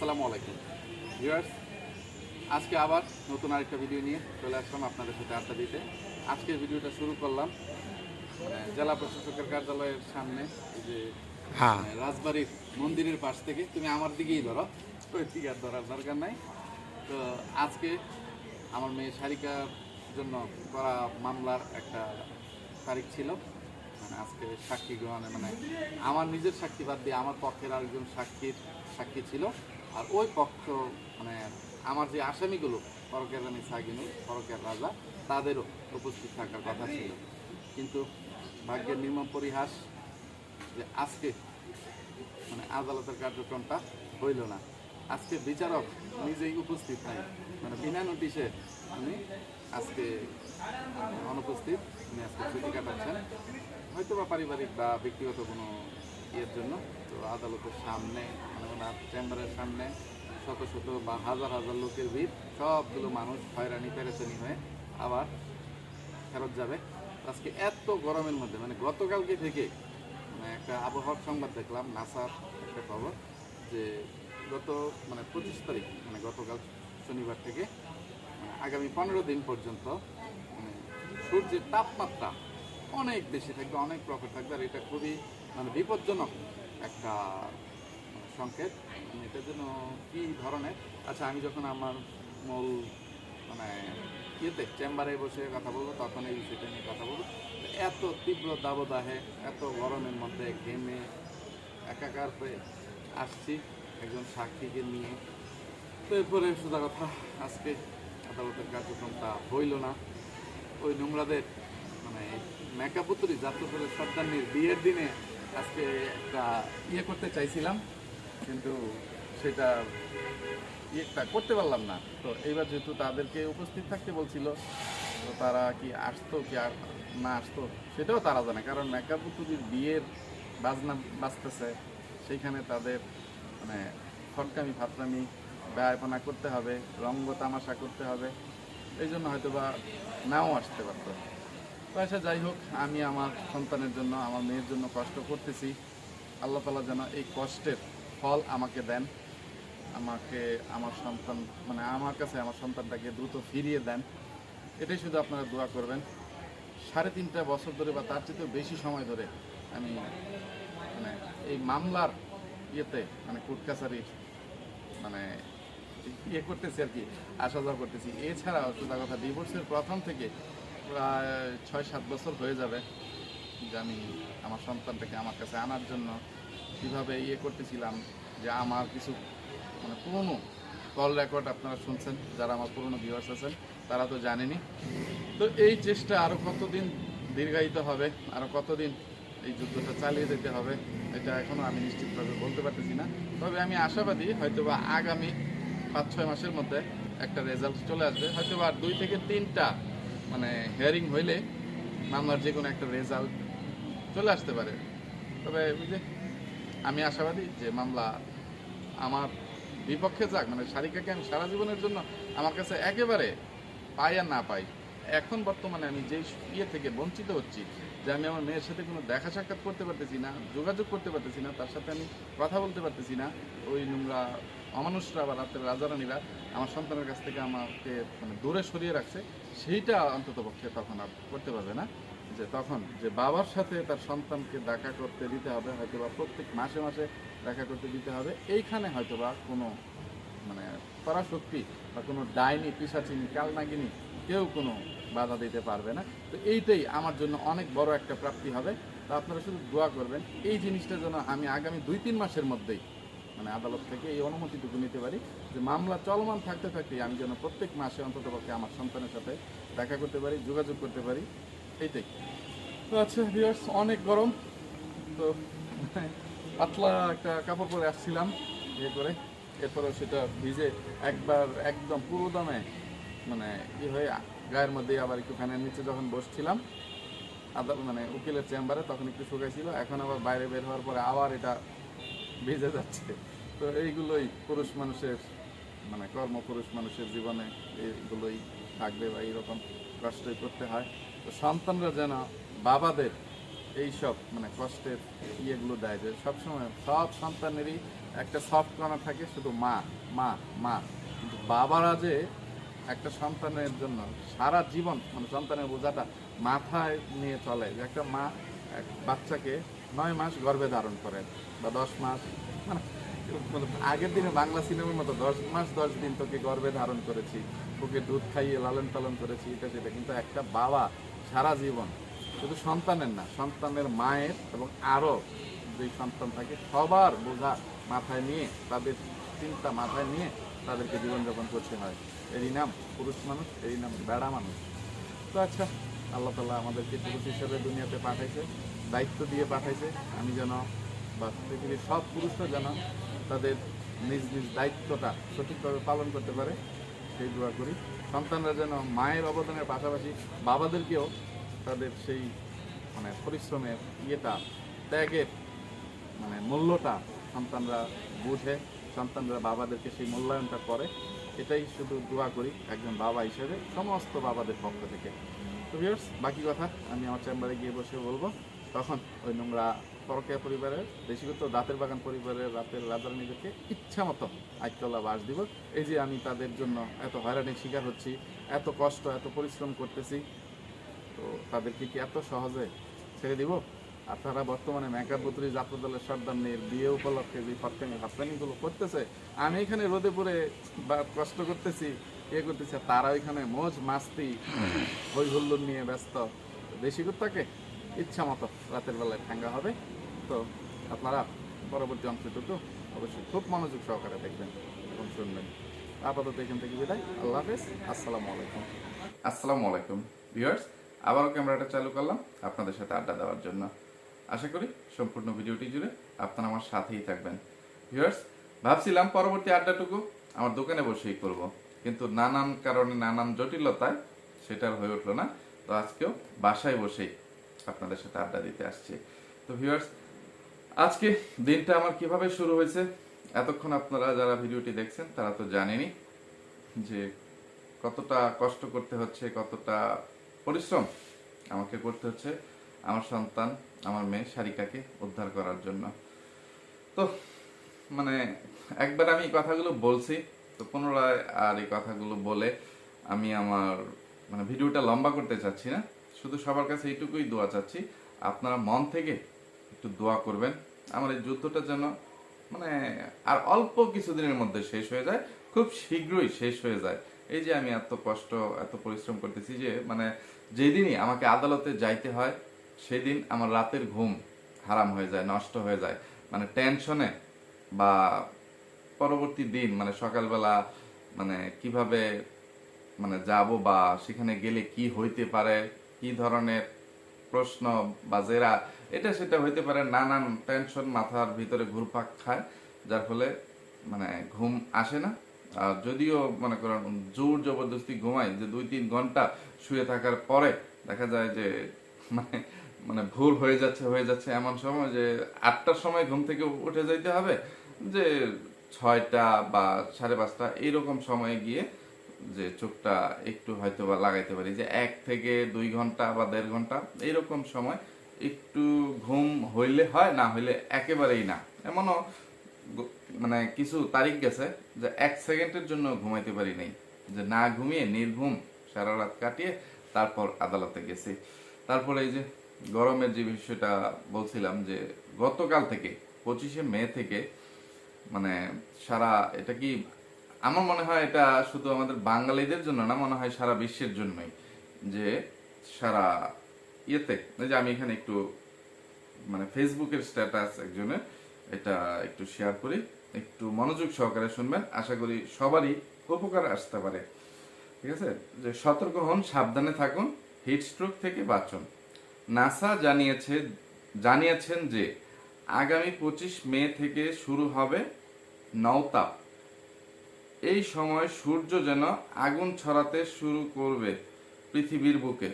আসসালামু আলাইকুম। ভিউয়ার্স আজকে আবার নতুন আরেকটা ভিডিও নিয়ে চলে আসলাম আপনাদের সাথে আড্ডা দিতে। আজকের ভিডিওটা শুরু করলাম মানে জেলা প্রশাসকের কার্যালয়ের সামনে যে হ্যাঁ। মানে রাজবাড়ির মন্দিরের পাশ থেকে। তুমি আমার দিকেই ধরো দিকে আর ধরার দরকার নাই। তো আজকে আমার মেয়ে সারিকার জন্য করা মামলার একটা তারিখ ছিল। মানে আজকে সাক্ষী গ্রহণে মানে আমার নিজের সাক্ষী বাদ দিয়ে আমার পক্ষের আরেকজন সাক্ষীর সাক্ষী ছিল। আর ওই পক্ষ মানে আমার যে আসামিগুলো, পরকের রানী সাগিনু, পরকের রাজা, তাদেরও উপস্থিত থাকার কথা ছিল। কিন্তু ভাগ্যের নির্মম পরিহাস যে আজকে মানে আদালতের কার্যক্রমটা হইল না। আজকে বিচারক নিজেই উপস্থিত নাই। মানে বিনা নোটিশে উনি আজকে অনুপস্থিত, উনি আজকে ছুটি কাটাচ্ছেন। হয়তো বা পারিবারিক বা ব্যক্তিগত কোনো ইয়ের জন্য, তো আদালতের সামনে ওনার চেম্বারের সামনে শত শত বা হাজার হাজার লোকের ভিড়, সবগুলো মানুষ হয়রানি পেরেছানি হয়ে আবার ফেরত যাবে। আজকে এত গরমের মধ্যে মানে গতকালকে থেকে মানে একটা আবহাওয়ার সংবাদ দেখলাম, নাসার একটা খবর যে গত মানে পঁচিশ তারিখ মানে গতকাল শনিবার থেকে মানে আগামী পনেরো দিন পর্যন্ত মানে সূর্যের তাপমাত্রা অনেক বেশি থাকবে, অনেক প্রখর থাকবে, আর এটা খুবই মানে বিপজ্জনক একটা সংকেত মানে এটার জন্য কী ধরনের? আচ্ছা আমি যখন আমার মূল মানে ইয়েতে, চেম্বারে বসে কথা বলব, তখন এই বিষয়টা নিয়ে কথা বলব। এত তীব্র দাবদাহে, এত গরমের মধ্যে ঘেমে, একাকার হয়ে আসছি একজন সাক্ষীকে নিয়ে। তো এরপরে সোজা কথা, আজকে আদালতের কার্যক্রমটা হইল না। ওই নোংরাদের মানে মেকাপুত্রী যাত্রপুরের সর্দারনির বিয়ের দিনে আজকে একটা ইয়ে করতে চাইছিলাম। কিন্তু সেটা ইয়েটা করতে পারলাম না। তো এইবার যেহেতু তাদেরকে উপস্থিত থাকতে বলছিল, তো তারা কি আসতো, কি আর না আসতো, সেটাও তারা জানে। কারণ মেকাপুতুরির বিয়ের বাজনা বাজতেছে, সেইখানে তাদের মানে ফটকামি ফাতরামি ব্যয়পনা করতে হবে, রঙ্গ তামাশা করতে হবে, এই জন্য হয়তো বা নাও আসতে পারতো। তো আচ্ছা যাই হোক, আমি আমার সন্তানের জন্য, আমার মেয়ের জন্য কষ্ট করতেছি। আল্লাহ তালা যেন এই কষ্টের ফল আমাকে দেন, আমাকে, আমার সন্তান মানে আমার কাছে আমার সন্তানটাকে দ্রুত ফিরিয়ে দেন। এটাই শুধু আপনারা দোয়া করবেন। সাড়ে তিনটা বছর ধরে বা তার চেয়েও বেশি সময় ধরে আমি মানে এই মামলার ইয়েতে মানে কোর্ট কাছারির মানে ইয়ে করতেছি আর কি, আসা যাওয়া করতেছি। এছাড়াও সোজা কথা ডিভোর্সের প্রথম থেকে প্রায় ছয় সাত বছর হয়ে যাবে যে আমি আমার সন্তানটাকে আমার কাছে আনার জন্য কীভাবে ইয়ে করতেছিলাম যে আমার কিছু মানে পুরনো কল রেকর্ড আপনারা শুনছেন, যারা আমার পুরনো ভিউয়ার্স আছেন, তারা তো জানেনি তো এই চেষ্টা আরও কতদিন দীর্ঘায়িত হবে আরও কতদিন এই যুদ্ধটা চালিয়ে যেতে হবে, এটা এখনও আমি নিশ্চিতভাবে বলতে পারতেছি না। তবে আমি আশাবাদী, হয়তোবা আগামী পাঁচ ছয় মাসের মধ্যে একটা রেজাল্ট চলে আসবে। হয়তোবা আর দুই থেকে তিনটা মানে হিয়ারিং হইলে মামলার যে কোনো একটা রেজাল্ট চলে আসতে পারে। তবে ওই যে আমি আশাবাদী যে মামলা আমার বিপক্ষে যাক মানে সারিকাকে আমি সারা জীবনের জন্য আমার কাছে একেবারে পাই আর না পাই। এখন বর্তমানে আমি যেই ইয়ে থেকে বঞ্চিত হচ্ছি যে আমি আমার মেয়ের সাথে কোনো দেখা সাক্ষাৎ করতে পারতেছি না, যোগাযোগ করতে পারতেছি না, তার সাথে আমি কথা বলতে পারতেছি না, ওই নোংরা অমানুষরা বা রাতের রাজারানীরা আমার সন্তানের কাছ থেকে আমাকে মানে দূরে সরিয়ে রাখছে, সেইটা অন্তত পক্ষে তখন আর করতে পারবে না। যে তখন যে বাবার সাথে তার সন্তানকে দেখা করতে দিতে হবে হয়তো বা প্রত্যেক মাসে মাসে দেখা করতে দিতে হবে। এইখানে হয়তো বা কোনো মানে পরাশক্তি বা কোনো ডাইনি, পিসাচিনি, কালনাগিনি কেউ কোনো বাধা দিতে পারবে না। তো এইটাই আমার জন্য অনেক বড় একটা প্রাপ্তি হবে। তো আপনারা শুধু দোয়া করবেন, এই জিনিসটা যেন আমি আগামী দুই তিন মাসের মধ্যেই মানে আদালত থেকে এই অনুমতিটুকু নিতে পারি যে মামলা চলমান থাকতে থাকতে আমি যেন প্রত্যেক মাসে অন্তত পক্ষে আমার সন্তানের সাথে দেখা করতে পারি, যোগাযোগ করতে পারি। এইটাই। তো আচ্ছা ভিউয়ার্স অনেক গরম। তো পাতলা একটা কাপড় পরে আসছিলাম ইয়ে করে। এরপরে সেটা ভিজে একবার একদম পুরো দমে মানে ই হয়ে গায়ের মধ্যে আবার একটু ফ্যানের নিচে যখন বসছিলাম আদার মানে উকিলের চেম্বারে তখন একটু শুকাইছিল, এখন আবার বাইরে বের হওয়ার পরে আবার এটা ভিজে যাচ্ছে। তো এইগুলোই পুরুষ মানুষের মানে কর্ম পুরুষ মানুষের জীবনে এইগুলোই থাকবে বা এইরকম কষ্টই করতে হয়। তো সন্তানরা যেন বাবাদের এই সব মানে কষ্টের ইয়েগুলো দেয় যে সবসময় সব সন্তানেরই একটা সফট কর্নার থাকে, শুধু মা মা মা। কিন্তু বাবারা যে একটা সন্তানের জন্য সারা জীবন মানে সন্তানের বোঝাটা মাথায় নিয়ে চলে, যে একটা মা এক বাচ্চাকে নয় মাস গর্ভে ধারণ করেন বা দশ মাস মানে মানে আগের দিনে বাংলা সিনেমার মতো দশ মাস দশ দিন তোকে গর্ভে ধারণ করেছি তোকে দুধ খাইয়ে লালন পালন করেছি, এটা সেটা। কিন্তু একটা বাবা সারা জীবন শুধু সন্তানের না, সন্তানের মায়ের এবং আরও যেই সন্তান থাকে, সবার বোঝা মাথায় নিয়ে, তাদের চিন্তা মাথায় নিয়ে তাদেরকে জীবনযাপন করতে হয়। এরই নাম পুরুষ মানুষ, এরই নাম বেড়া মানুষ। তো আচ্ছা আল্লাহ তালা আমাদেরকে পুরুষ হিসেবে দুনিয়াতে পাঠাইছে, দায়িত্ব দিয়ে পাঠাইছে। আমি যেন বা পৃথিবীর সব পুরুষরা যেন তাদের নিজ নিজ দায়িত্বটা সঠিকভাবে পালন করতে পারে, সেই দোয়া করি। সন্তানরা যেন মায়ের অবদানের পাশাপাশি বাবাদেরকেও তাদের সেই মানে পরিশ্রমের ইয়েটা, ত্যাগের মানে মূল্যটা সন্তানরা বুঝে, সন্তানরা বাবাদেরকে সেই মূল্যায়নটা করে। এটাই শুধু দোয়া করি একজন বাবা হিসেবে, সমস্ত বাবাদের পক্ষ থেকে। তো ভিউয়ার্স বাকি কথা আমি আমার চেম্বারে গিয়ে বসে বলব। তখন ওই নোংরা পরকিয়া পরিবারের, দেশিগত দাঁতের বাগান পরিবারের, রাতের রাজারানীদেরকে ইচ্ছা মতো আইতলা বাস দিব। এই যে আমি তাদের জন্য এত হয়রানির শিকার হচ্ছি, এত কষ্ট, এত পরিশ্রম করতেছি তো তাদেরকে কি এত সহজে ছেড়ে দিব? আর তারা বর্তমানে মেকআপ বুতুরি যাত্রা দলের সর্দারনির বিয়ে উপলক্ষে যে ফটকানি হাতকানিগুলো করতেছে, আমি এখানে রোদে পড়ে বা কষ্ট করতেছি ইয়ে করতেছি, তারা ওইখানে মোজ মাস্তি হই হুল্লোড় নিয়ে ব্যস্ত। দেশি কুত্তাকে ইচ্ছা মতো রাতের বেলায় ঠাঙ্গা হবে। তো আপনারা পরবর্তী অংশটুকু অবশ্যই খুব মনোযোগ সহকারে দেখবেন এবং শুনবেন। আপাতত এখান থেকে বিদায়। আল্লাহ হাফেজ। আসসালামু আলাইকুম। আসসালামু আলাইকুম। ভিউয়ার্স আবারও ক্যামেরাটা চালু করলাম আপনাদের সাথে আড্ডা দেওয়ার জন্য। আশা করি সম্পূর্ণ ভিডিওটি জুড়ে আপনারা আমার সাথেই থাকবেন। ভিউয়ার্স, ভাবছিলাম পরবর্তী আড্ডাটুকু আমার দোকানে বসেই করব, কিন্তু নানান কারণে, নানান জটিলতায় সেটা হয়ে উঠল না। তো আজকেও বাসায় বসেই আপনাদের সাথে আড্ডা দিতে আসছি। তো ভিউয়ার্স, আজকে দিনটা আমার কীভাবে শুরু হয়েছে, এতক্ষণ আপনারা যারা ভিডিওটি দেখছেন তারা তো জানেনই যে কতটা কষ্ট করতে হচ্ছে, কতটা পরিশ্রম আমাকে করতে হচ্ছে আমার সন্তান, আমার মেয়ে সারিকাকে উদ্ধার করার জন্য। তো মানে একবার আমি এই কথাগুলো বলছি, তো পুনরায় আর এই কথাগুলো বলে আমি আমার মানে ভিডিওটা লম্বা করতে চাচ্ছি না। শুধু সবার কাছে এইটুকুই দোয়া চাচ্ছি, আপনারা মন থেকে একটু দোয়া করবেন। আমার এই যুদ্ধটা যেন মানে আর অল্প কিছুদিনের মধ্যে শেষ হয়ে যায়, খুব শীঘ্রই শেষ হয়ে যায়। এই যে আমি এত কষ্ট, এত পরিশ্রম করতেছি যে মানে যেদিনই আমাকে আদালতে যাইতে হয়, সেদিন আমার রাতের ঘুম হারাম হয়ে যায়, নষ্ট হয়ে যায়। মানে টেনশনে বা পরবর্তী দিন মানে সকালবেলা মানে কীভাবে মানে যাব বা সেখানে গেলে কি হইতে পারে, কি ধরনের প্রশ্ন বা জেরা, এটা সেটা হইতে পারে নানান টেনশন মাথার ভিতরে ঘুরপাক খায়, যার ফলে মানে ঘুম আসে না। আর যদিও মনে করেন জোর জবরদস্তি ঘুমাই যে দুই তিন ঘণ্টা শুয়ে থাকার পরে দেখা যায় যে মানে মানে ভুল হয়ে যাচ্ছে হয়ে যাচ্ছে এমন সময় যে আটটার সময় ঘুম থেকে উঠে যাইতে হবে, যে ছয়টা বা সাড়ে পাঁচটা এইরকম সময়ে গিয়ে যে চোখটা একটু হয়তো বা লাগাইতে পারি, যে এক থেকে দুই ঘণ্টা বা দেড় ঘণ্টা এইরকম সময় একটু ঘুম হইলে হয়, না হইলে একেবারেই না। এমনও মানে কিছু তারিখ গেছে যে এক সেকেন্ডের জন্য ঘুমাইতে পারি নাই। যে না ঘুমিয়ে নির্ঘুম সারা রাত কাটিয়ে তারপর আদালতে গেছি। তারপরে এই যে গরমের যে বিষয়টা বলছিলাম যে গতকাল থেকে, পঁচিশে মে থেকে মানে সারা এটা কি আমার মনে হয় এটা শুধু আমাদের বাঙালিদের জন্য না, মনে হয় সারা বিশ্বের জন্যই যে সারা ইয়েতে। যে আমি এখানে একটু মানে ফেসবুকের স্ট্যাটাস একজনের এটা একটু শেয়ার করি। একটু মনোযোগ সহকারে শুনবেন। আশা করি সবারই উপকার আসতে পারে। ঠিক আছে? যে সতর্ক হন, সাবধানে থাকুন হিট স্ট্রোক থেকে বাঁচুন। নাসা জানিয়েছে, জানিয়েছেন যে আগামী পঁচিশ মে থেকে শুরু হবে নওতাপ। এই সময় সূর্য যেন আগুন ছড়াতে শুরু করবে পৃথিবীর বুকে।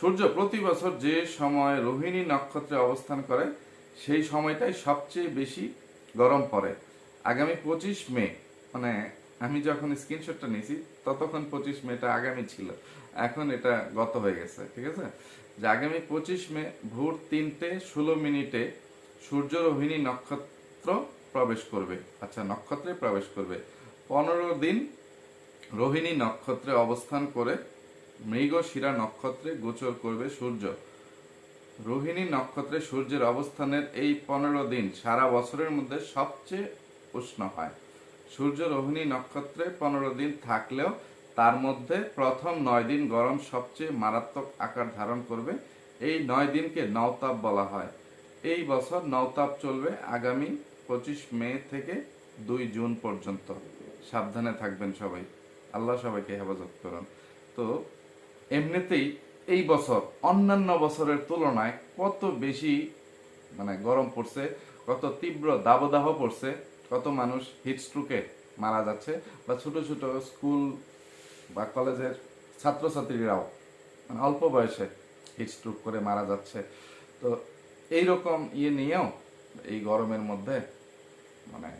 সূর্য প্রতি বছর যে সময় রোহিণী নক্ষত্রে অবস্থান করে সেই সময়টাই সবচেয়ে বেশি গরম পড়ে। আগামী পঁচিশ মে মানে আমি যখন স্ক্রিনশটটা নিয়েছি, ততক্ষণ পঁচিশ মেটা আগামী ছিল। এখন এটা গত হয়ে গেছে, ঠিক আছে? যে আগামী পঁচিশ মে ভোর তিনটে ষোলো মিনিটে সূর্য রোহিণী নক্ষত্র প্রবেশ করবে। আচ্ছা নক্ষত্রে প্রবেশ করবে। পনেরো দিন রোহিণী নক্ষত্রে অবস্থান করে মৃগশিরা নক্ষত্রে গোচর করবে সূর্য। রোহিণী নক্ষত্রে সূর্যের অবস্থানের এই পনেরো দিন সারা বছরের মধ্যে সবচেয়ে উষ্ণ হয়। সূর্য রোহিণী নক্ষত্রে পনেরো দিন থাকলেও তার মধ্যে প্রথম নয় দিন গরম সবচেয়ে মারাত্মক আকার ধারণ করবে। এই নয় দিনকে নওতাপ বলা হয়। এই বছর নওতাপ চলবে আগামী পঁচিশ মে থেকে দুই জুন পর্যন্ত। সাবধানে থাকবেন সবাই। আল্লাহ সবাইকে হেফাজত করুন। তো, এমনিতেই এই বছর, অন্যান্য বছরের তুলনায় কত বেশি মানে গরম পড়ছে, কত তীব্র দাবদাহ পড়ছে, কত মানুষ হিট স্ট্রোকে মারা যাচ্ছে, বা ছোট ছোট স্কুল বা কলেজের ছাত্রছাত্রীরাও মানে অল্প বয়সে হিট স্ট্রোক করে মারা যাচ্ছে। তো এই রকম ইয়ে নিয়েও এই গরমের মধ্যে মানে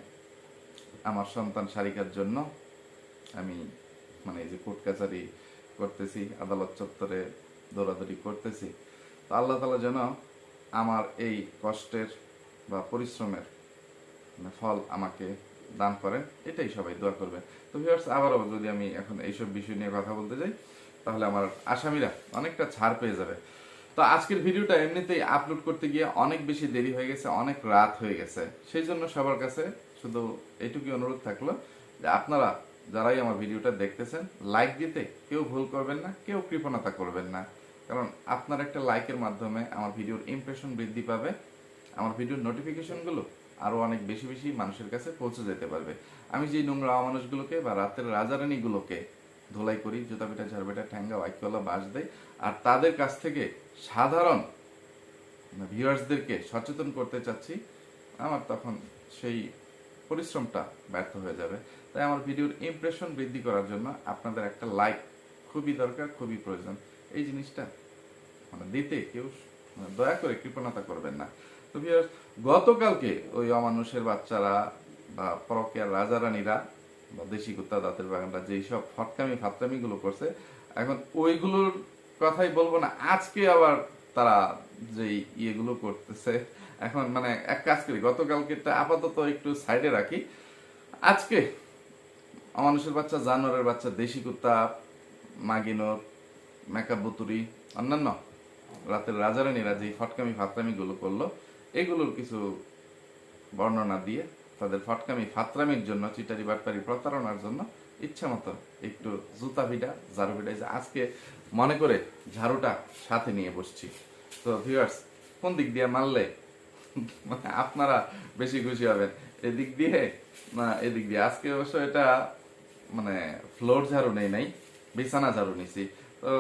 আমার সন্তান সারিকার জন্য আমি মানে এই যে কোর্ট কাছারি করতেছি, আদালত চত্বরে দৌড়াদৌড়ি করতেছি। তো আল্লাহ তালা যেন আমার এই কষ্টের বা পরিশ্রমের মানে ফল আমাকে দান করেন, এটাই সবাই দোয়া করবেন। তো ভিউয়ার্স আবারও যদি আমি এখন এইসব বিষয় নিয়ে কথা বলতে যাই, তাহলে আমার আসামিরা অনেকটা ছাড় পেয়ে যাবে। তো আজকের ভিডিওটা এমনিতেই আপলোড করতে গিয়ে অনেক বেশি দেরি হয়ে গেছে, অনেক রাত হয়ে গেছে। সেই জন্য সবার কাছে শুধু এইটুকুই অনুরোধ থাকল যে আপনারা যারাই আমার ভিডিওটা দেখতেছেন লাইক দিতে কেউ ভুল করবেন না, কেউ কৃপণতা করবেন না। কারণ আপনার একটা লাইকের মাধ্যমে আমার ভিডিওর ইমপ্রেশন বৃদ্ধি পাবে, আমার ভিডিওর নোটিফিকেশনগুলো আরও অনেক বেশি বেশি মানুষের কাছে পৌঁছে যেতে পারবে। আমি যে নোংরা মানুষগুলোকে বা রাতের রাজারানীগুলোকে ধোলাই করি জুতা পিঠা ঝাড়বেটা ঠ্যাঙ্গা ওয়াইকলা বাস দেয় আর তাদের কাছ থেকে সাধারণ ভিউয়ার্সদেরকে সচেতন করতে চাচ্ছি, আমার তখন সেই পরিশ্রমটা ব্যর্থ হয়ে যাবে। তাই আমার ভিডিওর ইমপ্রেশন বৃদ্ধি করার জন্য আপনাদের একটা লাইক খুবই দরকার, খুবই প্রয়োজন। এই জিনিসটা মানে দিতে কেউ মানে দয়া করে কৃপণতা করবেন না। তো গতকালকে ওই অমানুষের বাচ্চারা বা পরকিয়ার রাজারানীরা বা দেশি কুত্তা, দাঁতের বাগানরা যেই সব ফটকামি ফাতরামি গুলো করছে, এখন ওইগুলোর কথাই বলব না, আজকে আবার তারা যে ইয়েগুলো করতেছে, এখন মানে এক কাজ করি গতকালকেটা আপাতত একটু সাইডে রাখি। আজকে অমানুষের বাচ্চা, জানোয়ারের বাচ্চা, দেশি কুত্তা মাগিনোর মেকআপ বুতুরি, অন্যান্য। রাতের রাজারানীরা যে ফটকামি ফাতরামি গুলো করল। এগুলোর কিছু বর্ণনা দিয়ে তাদের ফটকামি ফাতরামির জন্য, চিটারি বাটপারি প্রতারণার জন্য ইচ্ছা মতো একটু জুতা ভিডা ঝাড়ু ভিডা যে আজকে মনে করে ঝাড়ুটা সাথে নিয়ে বসছি। তো ভিউয়ার্স কোন দিক দিয়ে মারলে? মানে আপনারা বেশি খুশি হবেন। এদিক দিয়ে? না, এদিক দিয়ে। আজকে অবশ্য এটা মানে ফ্লোর ঝাড়ু নেই নাই, বিছানা ঝাড়ু নিছি। তো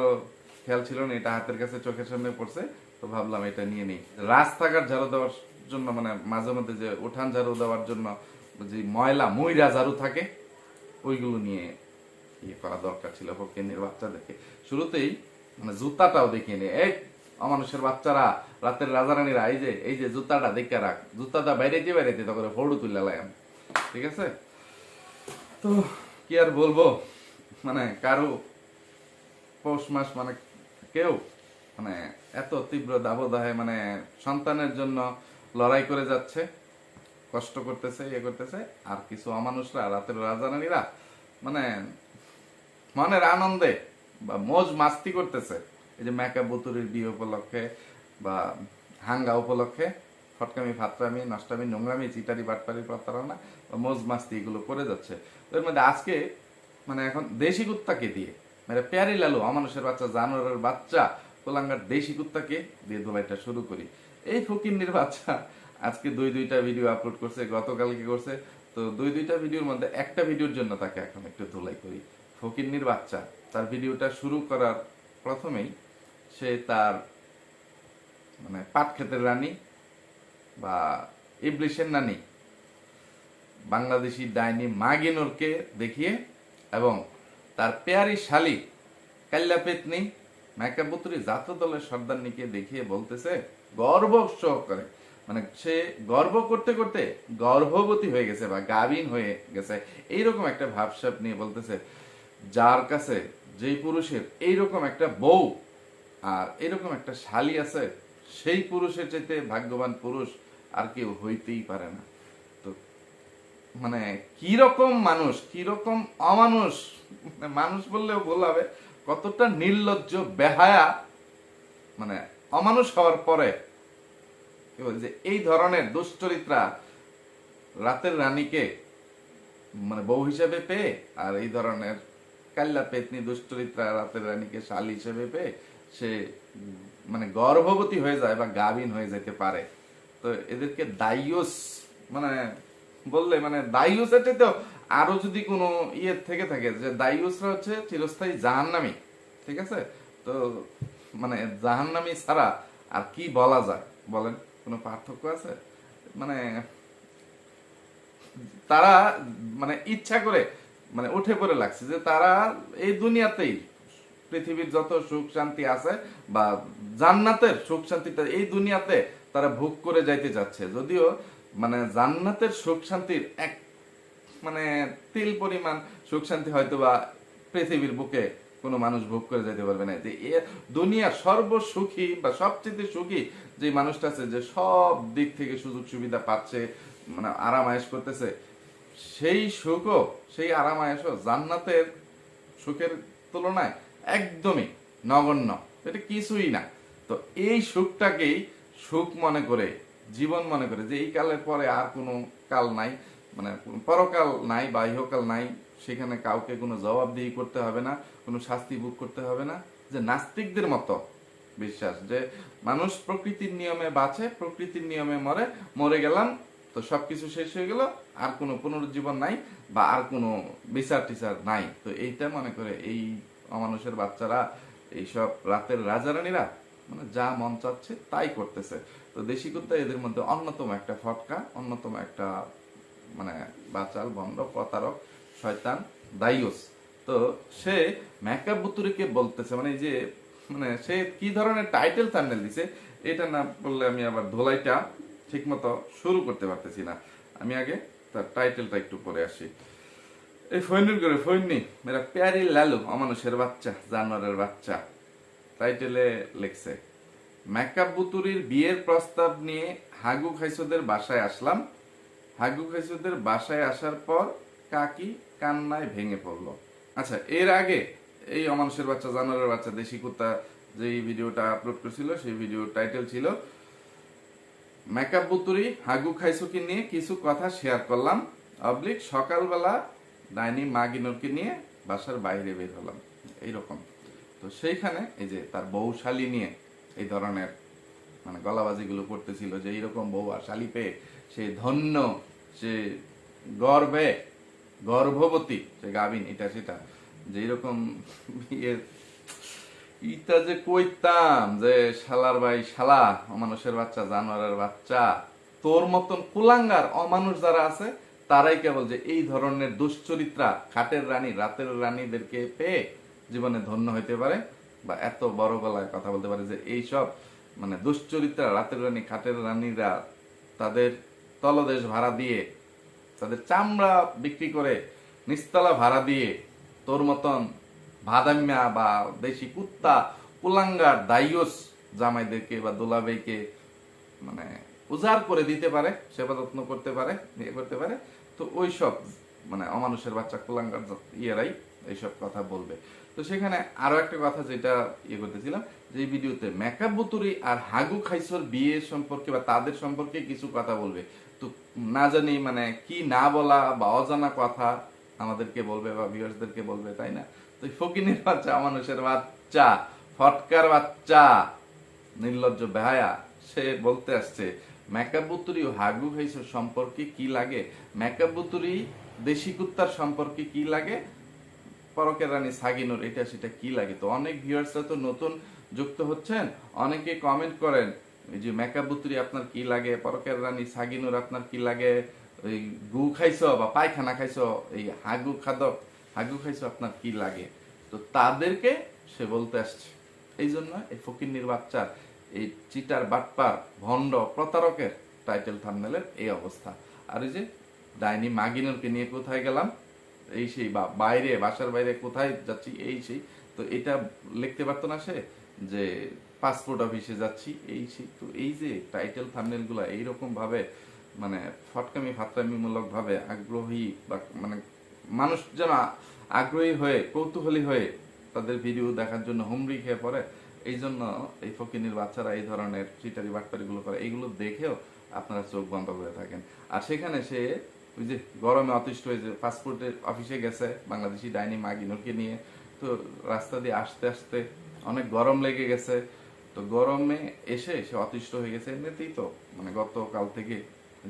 খেয়াল ছিল না, এটা হাতের কাছে, চোখের সামনে পড়ছে, তো ভাবলাম এটা নিয়ে নিই। রাস্তাঘাট ঝাড়ু দেওয়ার জন্য মানে মাঝে মধ্যে যে উঠান ঝাড়ু দেওয়ার জন্য যে ময়লা, ময়রা ঝাড়ু থাকে, ওইগুলো নিয়ে ইয়ে করা দরকার ছিল ফকিনের বাচ্চাদেরকে। শুরুতেই মানে জুতাটাও দেখিয়ে নিয়ে এই অমানুষের বাচ্চারা, রাতের রাজারানীরা, এই যে এই যে জুতাটা দেখে রাখ। জুতাটা বাইরেতে বাইরেতে তখন ফোড়ু তুলে লাগাম। ঠিক আছে? তো কি আর বলব? মানে কারও পৌষ মাস মানে কেউ মানে এত তীব্র দাবদাহে মানে সন্তানের জন্য লড়াই করে যাচ্ছে, কষ্ট করতেছে ইয়ে করতেছে, আর কিছু অমানুষরা, রাতের রাজারানীরা মানে মনের আনন্দে বা মোজ মাস্তি করতেছে। এই যে মেকআপ বুতুরির বিয়ে উপলক্ষে বা হাঙ্গা উপলক্ষে ফটকামি, ফাতরামি, নষ্টামি, নোংরামি, চিটারি বাটপারি প্রতারণা বা মোজ মাস্তি এগুলো করে যাচ্ছে। তো এর মধ্যে আজকে মানে এখন দেশি কুত্তাকে দিয়ে মানে প্যারি লালু অমানুষের বাচ্চা, জানোয়ারের বাচ্চা, কোলাঙ্গার দেশি কুত্তাকে দিয়ে ধোলাইটা শুরু করি। এই ফকিন্নির বাচ্চা আজকে দুই দুইটা ভিডিও আপলোড করছে, গতকালকে করছে। তো দুই দুইটা ভিডিওর মধ্যে একটা ভিডিওর জন্য তাকে এখন একটু ধুলাই করি। ফকিন্নির বাচ্চা, তার ভিডিওটা শুরু করার প্রথমেই সে তার মানে পাট ক্ষেতের রানী বা ইবলিশের নানি, বাংলাদেশি ডাইনি মাগিনুরকে দেখিয়ে এবং তার পেয়ারি শালি কাল্লা পেতনি মেকাবুতুরি জাতীয় দলের সর্দারনিকে দেখিয়ে বলতেছে, গর্ব সহকারে। মানে সে গর্ব করতে করতে গর্ভবতী হয়ে গেছে বা গাভিন হয়ে গেছে। এইরকম একটা ভাবসাপ নিয়ে বলতেছে, যার কাছে যেই পুরুষের এইরকম একটা বউ আর এরকম একটা শালি আছে, সেই পুরুষের চাইতে ভাগ্যবান পুরুষ আর কেউ হইতেই পারে না। মানে কি রকম মানুষ কি রকম অমানুষ? মানে মানুষ বললেও ভুল হবে। কতটা নির্লজ্জ, বেহায়া মানে অমানুষ হওয়ার পরে যে এই ধরনের দুশ্চরিত্রা রাতের রানীকে মানে বউ হিসেবে পেয়ে আর এই ধরনের কাল্লা পেতনি দুশ্চরিত্রা রাতের রানীকে শাল হিসেবে পেয়ে সে মানে গর্ভবতী হয়ে যায় বা গাভীন হয়ে যেতে পারে। তো এদেরকে দায়ুস মানে বললে মানে দায়ুস এটা তো আরও যদি কোনো ইয়ে থেকে থাকে, যে দায়ুসরা হচ্ছে চিরস্থায়ী জাহান্নামী, ঠিক আছে? তো মানে জাহান্নামী ছাড়া আর কি বলা যায়? বলেন, কোনো পার্থক্য আছে? মানে তারা মানে ইচ্ছা করে মানে উঠে পড়ে লাগছে যে তারা এই দুনিয়াতেই পৃথিবীর যত সুখ শান্তি আছে বা জান্নাতের সুখ শান্তিটা এই দুনিয়াতে তারা ভোগ করে যাইতে যাচ্ছে যদিও মানে জান্নাতের সুখ শান্তির এক মানে তিল পরিমাণ সুখ শান্তি হয়তো বা পৃথিবীর বুকে কোনো মানুষ ভোগ করে যেতে পারবে না। যে এ দুনিয়ার সর্বসুখী বা সবচেয়ে সুখী যে মানুষটা আছে, যে সব দিক থেকে সুযোগ সুবিধা পাচ্ছে মানে আরাম আয়েশ করতেছে, সেই সুখও, সেই আরাম আয়েশও জান্নাতের সুখের তুলনায় একদমই নগণ্য। এটা কিছুই না। তো এই সুখটাকেই সুখ মনে করে জীবন মনে করে যে এই কালের পরে আর কোনো কাল নাই মানে পরকাল নাই বা ইহকাল নাই, সেখানে কাউকে কোনো জবাবদিহি করতে হবে না, কোনো শাস্তি ভোগ করতে হবে না। যে নাস্তিকদের মতো বিশ্বাস, যে মানুষ প্রকৃতির নিয়মে বাঁচে, প্রকৃতির নিয়মে মরে মরে গেলাম, তো সবকিছু শেষ হয়ে গেল, আর কোনো পুনরুজ্জীবন নাই বা আর কোনো বিচার টিচার নাই। তো এইটা মনে করে এই অমানুষের বাচ্চারা, এইসব রাতের রাজারানীরা মানে যা মন চাচ্ছে তাই করতেছে। তো দেশি কুত্তা এদের মধ্যে অন্যতম একটা ফটকা, অন্যতম একটা মানে বাচাল বন্ড প্রতারক, শয়তান দাইয়ুস তো সে মেকআপ বুতুরিকে বলতেছে মানে যে মানে সে কি ধরনের টাইটেল থাম্বনেল দিছে, এটা না বললে আমি আবার ধোলাইটা ঠিকমতো শুরু করতে পারতেছি না। আমি আগে তার টাইটেলটা একটু পরে আসি। এই ফৈনুর করে ফৈনি মেরা প্যারি লালু, অমানুষের বাচ্চা, জানোয়ারের বাচ্চা। টাইটেলে লিখছে, মেকআপ বুতুরির বিয়ের প্রস্তাব নিয়ে হাগু খাইসোদের বাসায় আসলাম। হাগু খাইসোদের বাসায় আসার পর কাকি কান্নায় ভেঙে পড়ল। আচ্ছা এর আগে এই অমানুষের বাচ্চা, জানোয়ারের বাচ্চা, দেশি কুত্তা যে ভিডিওটা আপলোড করেছিল, সেই ভিডিও টাইটেল ছিল, মেকআপ বুতুরি হাগু খাইসুকে নিয়ে কিছু কথা শেয়ার করলাম। অবলিক সকালবেলা ডাইনি মাগিনুরকে নিয়ে বাসার বাইরে বের হলাম। এইরকম। তো সেইখানে এই যে তার বউ শালি নিয়ে এই ধরনের মানে গলাবাজিগুলো করতেছিল যে এইরকম বউ আর শালি পেয়ে সে ধন্য, সে গর্বে গর্ভবতী, সে গাবিন এটা সেটা। যে এরকম ইয়ে ইটা যে কইতাম যে শালার ভাই শালা, অমানুষের বাচ্চা, জানোয়ারের বাচ্চা, তোর মতন কুলাঙ্গার, অমানুষ যারা আছে, তারাই কেবল যে এই ধরনের দুশ্চরিত্রা, খাটের রানী, রাতের রানীদেরকে পেয়ে জীবনে ধন্য হইতে পারে বা এত বড় গলায় কথা বলতে পারে যে এই সব মানে দুশ্চরিত্রা, রাতের রানী, খাটের রানীরা তাদের তলদেশ ভাড়া দিয়ে, তাদের চামড়া বিক্রি করে, নিস্তলা ভাড়া দিয়ে তোর মতন ভাদাম্যা বা দেশি কুত্তা, কুলাঙ্গার, দাইয়স জামাইদেরকে বা দোলাবেইকে মানে উজাড় করে দিতে পারে, সেবা যত্ন করতে পারে ইয়ে করতে পারে, তো ওই সব মানে অমানুষের বাচ্চা, কুলাঙ্গার ইয়েরাই এইসব কথা বলবে। তো সেখানে আরও একটা কথা যেটা ইয়ে করতেছিলাম, যে ভিডিওতে মেকআপ বুতুরি আর হাগু খাইসর বিয়ে সম্পর্কে বা তাদের সম্পর্কে কিছু কথা বলবে। তো না জানি মানে কি না বলা বা অজানা কথা আমাদেরকে বলবে বা ভিউয়ার্সদেরকে বলবে, তাই না? তো ফকিনের বাচ্চা, মানুষের বাচ্চা, ফটকার বাচ্চা, নির্লজ্জ বেহায়া, সে বলতে আসছে মেকআপ বুতুরি ও হাগু খাইসর সম্পর্কে কি লাগে? মেকআপ বুতুরি দেশি কুত্তার সম্পর্কে কি লাগে? পরকের রানী সাগিনুর, এটা সেটা কি লাগে? তো অনেক ভিউয়ার্সরা তো নতুন যুক্ত হচ্ছেন, অনেকে কমেন্ট করেন যে মেকআপ বুতুরি আপনার কি লাগে পরকের রানী সাগিনুর আপনার কি লাগে ওই গু খাইছো বা পায়খানা খাইছো, এই হাগু খাদক, হাগু খাইছো আপনার কি লাগে? তো তাদেরকে সে বলতে আসছে। এই জন্য এই ফকিন্নির বাচ্চার, এই চিটার বাটপার, ভণ্ড, প্রতারকের টাইটেল থামনেলের এই অবস্থা। আর এই যে ডাইনি মাগিনুরকে নিয়ে কোথায় গেলাম? এই সেই বা, বাইরে, বাসার বাইরে কোথায় যাচ্ছি, এই সেই, তো এটা লিখতে পারতো না সে যে পাসপোর্ট অফিসে যাচ্ছি, এই সেই, তো এই যে টাইটেল থামনেলগুলো এইরকম ভাবে মানে ফটকামি ফাতরামিমূলক ভাবে আগ্রহী বা মানে মানুষ যেন আগ্রহী হয়ে, কৌতূহলী হয়ে তাদের ভিডিও দেখার জন্য হুমড়ি খেয়ে পড়ে, এই জন্য এই ফকিনির বাচ্চারা এই ধরনের চিটারি বাটপারিগুলো করে এইগুলো দেখেও আপনারা চোখ বন্ধ করে থাকেন। আর সেখানে সে ওই যে গরমে অতিষ্ঠ হয়ে যে পাসপোর্টের অফিসে গেছে, বাংলাদেশি ডাইনি মাগিনুরকে নিয়ে। তো রাস্তা দিয়ে আসতে আসতে অনেক গরম লেগে গেছে। তো গরমে এসে সে অতিষ্ঠ হয়ে গেছে। এমনিতেই তো মানে গতকাল থেকে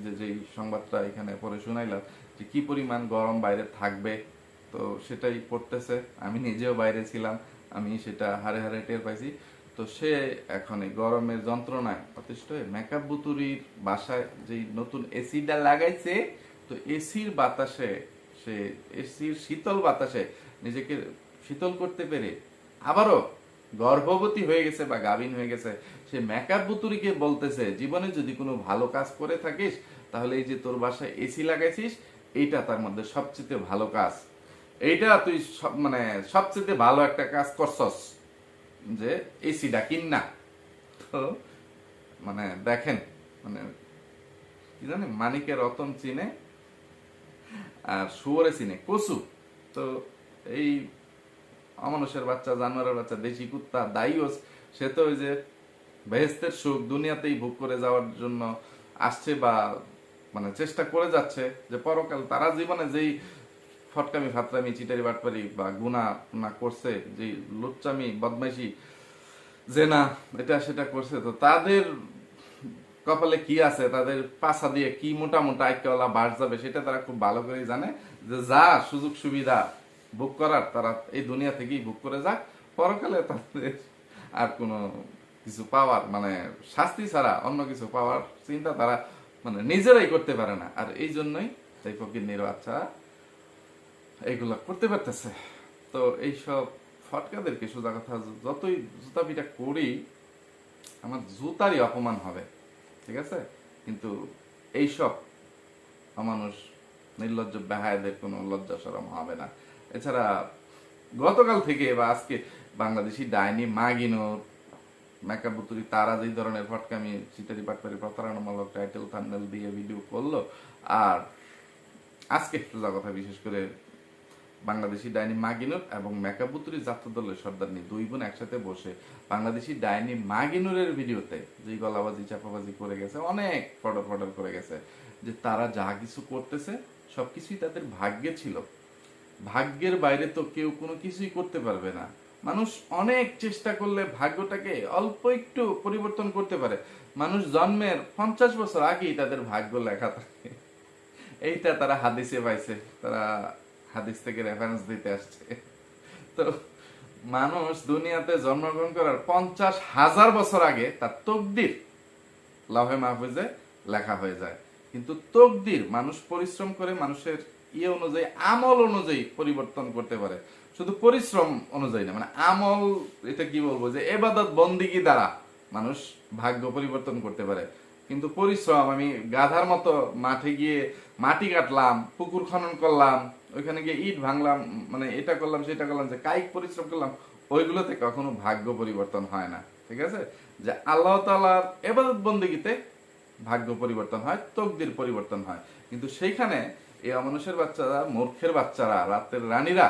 যে যেই সংবাদটা এখানে পরে শুনাইলাম যে কি পরিমাণ গরম বাইরে থাকবে, তো সেটাই পড়তেছে। আমি নিজেও বাইরে ছিলাম, আমি সেটা হারে হারে টের পাইছি। তো সে এখন এই গরমের যন্ত্রণায় অতিষ্ঠ হয়ে মেকআপ বুতুরির বাসায় যেই নতুন এসিটা লাগাইছে তো এসির বাতাসে, সে এসির শীতল বাতাসে নিজেকে শীতল করতে পেরে আবারও গর্ভবতী হয়ে গেছে বা গাভিন হয়ে গেছে। সে মেকআপ বুতুরিকে বলতেছে, জীবনে যদি কোনো ভালো কাজ করে থাকিস, তাহলে এই যে তোর বাসায় এসি লাগাইছিস, এইটা তার মধ্যে সবচেয়ে ভালো কাজ। এইটা তুই সব মানে সবচেয়ে ভালো একটা কাজ করছস যে এসিটা কিন না। তো মানে দেখেন মানে কি জানি, মানিকের রতন চিনে আর শুয়োরে চিনে কচু। তো এই অমানুষের বাচ্চা, জানোয়ারের বাচ্চা, দেশি কুত্তা দাইওস সে তো ওই যে বেহেস্তের সুখ দুনিয়াতেই ভোগ করে যাওয়ার জন্য আসছে বা মানে চেষ্টা করে যাচ্ছে যে পরকাল তারা জীবনে যেই ফটকামি, ফাতরামি, চিটারি, বাটপারি বা গুণা না করছে যে লুচ্চামি, বদমাইশি যে না এটা সেটা করছে, তো তাদের কপালে কি আছে, তাদের পাশা দিয়ে কি মোটা মোটা আইকওয়ালা বাস যাবে, সেটা তারা খুব ভালো করে জানে। যে যা সুযোগ সুবিধা বুক করার, তারা এই দুনিয়া থেকেই বুক করে যাক। পরকালে তাদের আর কোনো কিছু পাওয়ার মানে শাস্তি ছাড়া অন্য কিছু পাওয়ার চিন্তা তারা মানে নিজেরাই করতে পারে না। আর এই জন্যই সেই ফকির বাচ্চা এইগুলা করতে পারতেছে। তো এইসব ফটকাদেরকে সোজা কথা, যতই জুতা পিটা করি, আমার জুতারই অপমান হবে। ঠিক আছে? কিন্তু এইসব অমানুষ, নির্লজ্জ বেহায়দের কোনো লজ্জা সরম হবে না। এছাড়া গতকাল থেকে বা আজকে বাংলাদেশি ডাইনি মাগিনোর মেকআপ তারা যেই ধরনের ফটকামি চিটারি পাটপারি প্রতারণামূলক টাইটেল থাম্বনেল দিয়ে ভিডিও করল, আর আজকে সোজা কথা, বিশেষ করে বাংলাদেশি ডাইনি মাগিনুর এবং মেকাপুতুরি জাতীয় দলের সর্দারনি দুই বোন একসাথে বসে বাংলাদেশি ডাইনি মাগিনুরের ভিডিওতে যে গলাবাজি, চাপাবাজি করে গেছে, অনেক ফডর ফডর করে গেছে, যে তারা যা কিছু করতেছে, সবকিছুই তাদের ভাগ্যে ছিল। ভাগ্যের বাইরে তো কেউ কোনো কিছুই করতে পারবে না। মানুষ অনেক চেষ্টা করলে ভাগ্যটাকে অল্প একটু পরিবর্তন করতে পারে। মানুষ জন্মের পঞ্চাশ বছর আগেই তাদের ভাগ্য লেখা থাকে। এইটা তারা হাদিসে পাইছে। তারা হাদিস থেকে রেফারেন্স দিতে আসছে। তো মানুষ দুনিয়াতে জন্মগ্রহণ করার পঞ্চাশ হাজার বছর আগে তার তকদির লাভে মাহফুজে লেখা হয়ে যায়। কিন্তু তকদির মানুষ পরিশ্রম করে মানুষের ইয়ে অনুযায়ী, আমল অনুযায়ী পরিবর্তন করতে পারে। শুধু পরিশ্রম অনুযায়ী না মানে আমল, এটা কি বলব যে এবাদত বন্দিগি দ্বারা মানুষ ভাগ্য পরিবর্তন করতে পারে। কিন্তু পরিশ্রম, আমি গাধার মতো মাঠে গিয়ে মাটি কাটলাম, পুকুর খনন করলাম ওইখানে গিয়ে ইট ভাঙলাম মানে এটা করলাম, সেটা করলাম, যে কায়িক পরিশ্রম করলাম, ওইগুলোতে কখনো ভাগ্য পরিবর্তন হয় না, ঠিক আছে? যে আল্লাহ তালার এবাদত বন্দিগিতে ভাগ্য পরিবর্তন হয়, তকদির পরিবর্তন হয়। কিন্তু সেইখানে এই অমানুষের বাচ্চারা, মূর্খের বাচ্চারা, রাতের রানীরা,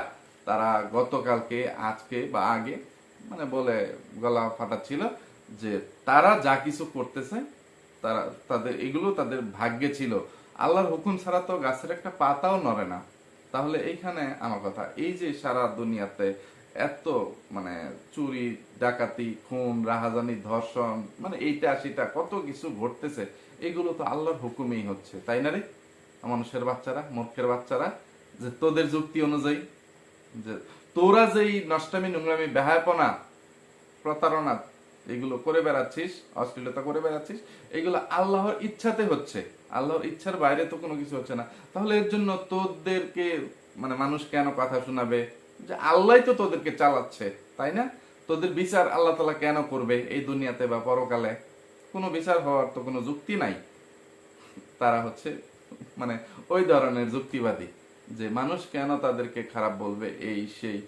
তারা গতকালকে, আজকে বা আগে মানে বলে গলা ফাটাচ্ছিল যে তারা যা কিছু করতেছে, তারা, তাদের, এগুলো তাদের ভাগ্যে ছিল। আল্লাহর হুকুম ছাড়া তো গাছের একটা পাতাও নড়ে না। তাহলে এইখানে আমার কথা, এই যে সারা দুনিয়াতে এত মানে চুরি, ডাকাতি, খুন, রাহাজানি, ধর্ষণ মানে এইটা, সেটা কত কিছু ঘটতেছে, এগুলো তো আল্লাহর হুকুমেই হচ্ছে, তাই না রে? মানুষের বাচ্চারা, মূর্খের বাচ্চারা, যে তোদের যুক্তি অনুযায়ী, যে তোরা যেই নষ্টামি, নোংরামি, বেহায়পনা, প্রতারণা এগুলো করে বেড়াচ্ছিস, অশ্লীলতা করে বেড়াচ্ছিস, এগুলো আল্লাহর ইচ্ছাতে হচ্ছে। আল্লাহর ইচ্ছার বাইরে তো কোনো কিছু হচ্ছে না। তাহলে এর জন্য তোদেরকে মানে মানুষ কেন কথা শোনাবে? যে আল্লাহ তো তোদেরকে চালাচ্ছে, তাই না? তোদের বিচার আল্লাহ তালা কেন করবে এই দুনিয়াতে বা পরকালে? কোনো বিচার হওয়ার তো কোনো যুক্তি নাই। তারা হচ্ছে মানে ওই ধরনের যুক্তিবাদী, যে মানুষ কেন তাদেরকে খারাপ বলবে, এই, সেই।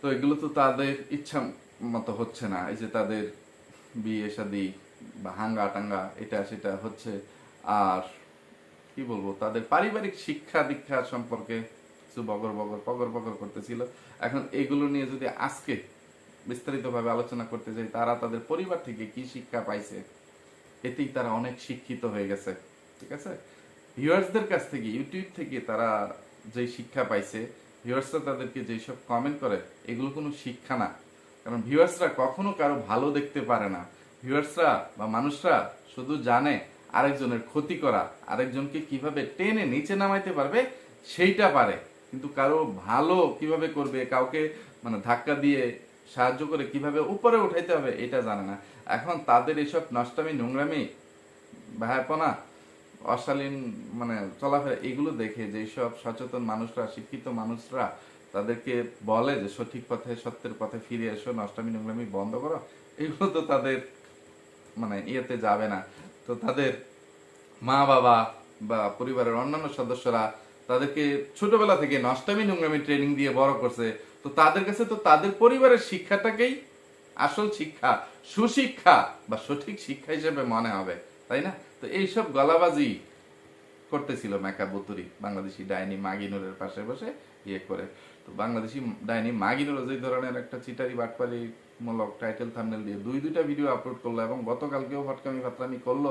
তো এগুলো তো তাদের ইচ্ছা মতো হচ্ছে না। এই যে তাদের বিয়ে শাদি বা হাঙ্গা টাঙ্গা, এটা সেটা হচ্ছে। আর কি বলব, তাদের পারিবারিক শিক্ষা দীক্ষা সম্পর্কে কিছু বগর বগর, পগর পগর করতেছিল। এখন এগুলো নিয়ে যদি আজকে বিস্তারিতভাবে আলোচনা করতে চাই তারা তাদের পরিবার থেকে কি শিক্ষা পাইছে, এতেই তারা অনেক শিক্ষিত হয়ে গেছে, ঠিক আছে? ভিউয়ার্সদের কাছ থেকে, ইউটিউব থেকে তারা যে শিক্ষা পাইছে, ভিউয়ার্সরা তাদেরকে যেসব কমেন্ট করে, এগুলো কোনো শিক্ষা না। কারণ ভিউয়ার্সরা কখনো কারও ভালো দেখতে পারে না। ভিউয়ার্সরা বা মানুষরা শুধু জানে আরেকজনের ক্ষতি করা, আরেকজনকে কীভাবে টেনে নিচে নামাইতে পারবে সেইটা পারে। কিন্তু কারও ভালো কীভাবে করবে, কাউকে মানে ধাক্কা দিয়ে সাহায্য করে কীভাবে উপরে উঠাইতে হবে এটা জানে না। এখন তাদের এসব নষ্টামি, নোংরামি ভাইপনা অশালীন মানে চলাফেরা, এগুলো দেখে যেসব সচেতন মানুষরা, শিক্ষিত মানুষরা তাদেরকে বলে যে সঠিক পথে, সত্যের পথে ফিরে এসো নষ্টামি নোংরামি বন্ধ করো, এগুলো তো তাদের মানে ইয়েতে যাবে না। তো তাদের মা, বাবা বা পরিবারের অন্যান্য সদস্যরা তাদেরকে ছোটবেলা থেকে নষ্টামি নোংরামি ট্রেনিং দিয়ে বড় করছে। তো তাদের কাছে তো তাদের পরিবারের শিক্ষাটাকেই আসল শিক্ষা, সুশিক্ষা বা সঠিক শিক্ষা হিসেবে মনে হবে, তাই না? তো এইসব গলাবাজি করতেছিল মেকা বুতুরি বাংলাদেশি ডাইনি মাগিনুরের পাশে বসে ইয়ে করে। তো বাংলাদেশি ডাইনি মাগিনুর যে ধরনের একটা চিটারি বাটপারি মূলক টাইটেল থাম্বনেল দিয়ে দুই দুইটা ভিডিও আপলোড করল এবং গতকালকেও ফটকামি ফাতরামি করল।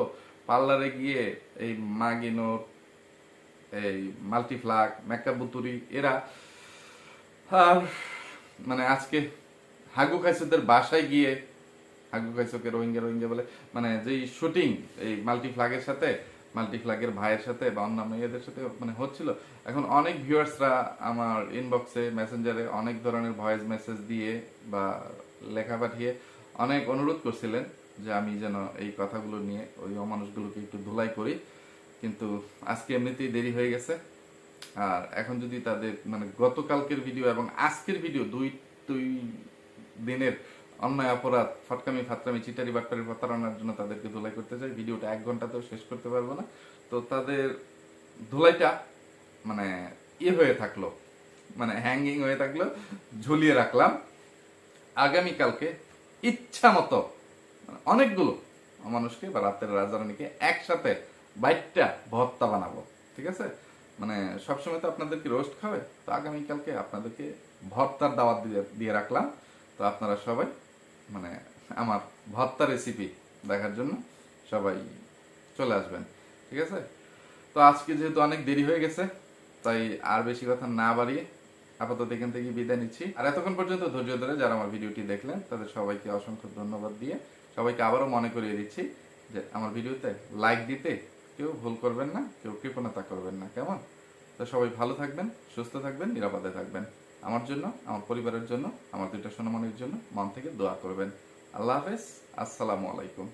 পার্লারে গিয়ে এই মাগিনুর এই মাল্টিফ্লাক মেকা বুতুরি এরা আর মানে আজকে হাগু খাইসুদের বাসায় গিয়ে, হাগু খাইসুকে রোহিঙ্গা রোহিঙ্গা বলে মানে যেই শুটিং এই মাল্টি ফ্ল্যাগের সাথে মাল্টি ফ্ল্যাগের ভাইয়ের সাথে বা অন্যান্য ইয়েদের সাথে মানে হচ্ছিল। এখন অনেক ভিউয়ার্সরা আমার ইনবক্সে মেসেঞ্জারে অনেক ধরনের ভয়েস মেসেজ দিয়ে বা লেখা পাঠিয়ে অনেক অনুরোধ করছিলেন যে আমি যেন এই কথাগুলো নিয়ে ওই অমানুষগুলোকে একটু ধুলাই করি। কিন্তু আজকে এমনিতেই দেরি হয়ে গেছে। আর এখন যদি তাদের মানে গতকালকের ভিডিও এবং আজকের ভিডিও দুই দুই দিনের অন্যায়, অপরাধ, ফটকামি ফাতরামি চিটারি বাট্টারি প্রতারণার জন্য তাদেরকে ধুলাই করতে চাই। ভিডিওটা এক ঘন্টাতেও শেষ করতে পারব না। তো তাদের ধুলাইটা মানে ইয়ে হয়ে থাকল মানে হ্যাঙ্গিং হয়ে থাকল, ঝুলিয়ে রাখলাম। আগামীকালকে ইচ্ছা মতো মানে অনেকগুলো মানুষকে বা রাতের রাজারানীকে একসাথে বাইটটা ভর্তা বানাবো, ঠিক আছে? মানে সবসময় তো আপনাদেরকে রোস্ট খাবে? তো আগামীকালকে আপনাদেরকে ভর্তার দাওয়াত দিয়ে রাখলাম। তো আপনারা সবাই মানে আমার ভর্তা রেসিপি দেখার জন্য সবাই চলে আসবেন, ঠিক আছে? তো আজকে যেহেতু অনেক দেরি হয়ে গেছে, তাই আর বেশি কথা না বাড়িয়ে আপাতত এখান থেকে বিদায় নিচ্ছি। আর এতক্ষণ পর্যন্ত ধৈর্য ধরে যারা আমার ভিডিওটি দেখলেন, তাদের সবাইকে অসংখ্য ধন্যবাদ দিয়ে সবাইকে আবারও মনে করিয়ে দিচ্ছি যে আমার ভিডিওতে লাইক দিতে কেউ ভুল করবেন না, কেউ কৃপণতা করবেন না, কেমন? তো সবাই ভালো থাকবেন, সুস্থ থাকবেন, নিরাপদে থাকবেন। আমার জন্য, আমার পরিবারের জন্য, আমার দুইটা সোনামণির জন্য মন থেকে দোয়া করবেন। আল্লাহ হাফেজ। আসসালামু আলাইকুম।